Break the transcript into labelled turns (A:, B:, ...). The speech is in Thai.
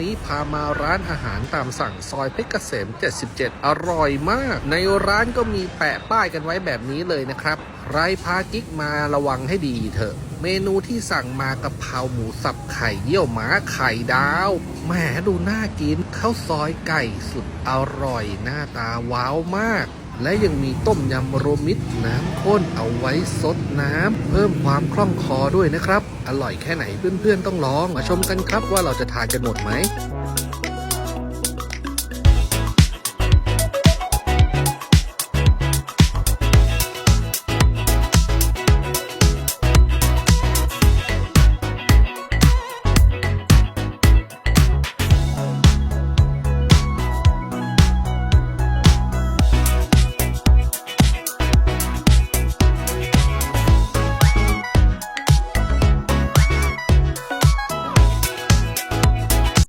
A: นี้พามาร้านอาหารตามสั่งซอยเพชรเกษม 77 อร่อยมาก ในร้านก็มีแปะป้ายกันไว้แบบนี้เลยนะครับใครพากิ๊กมาระวังให้ดีเถอะ เมนูที่สั่งมากะเพราหมูสับไข่เยี่ยวหมาไข่ดาวแหมดูน่ากินข้าวซอยไก่สุดอร่อยหน้าตาว้าวมาก และยังมีต้มยำโรมิตน้ำข้นเอาไว้ซดน้ำเพิ่มความคล่องคอด้วยนะครับ อร่อยแค่ไหนเพื่อนๆต้องลองมาชมกันครับว่าเราจะทานกันหมดไหม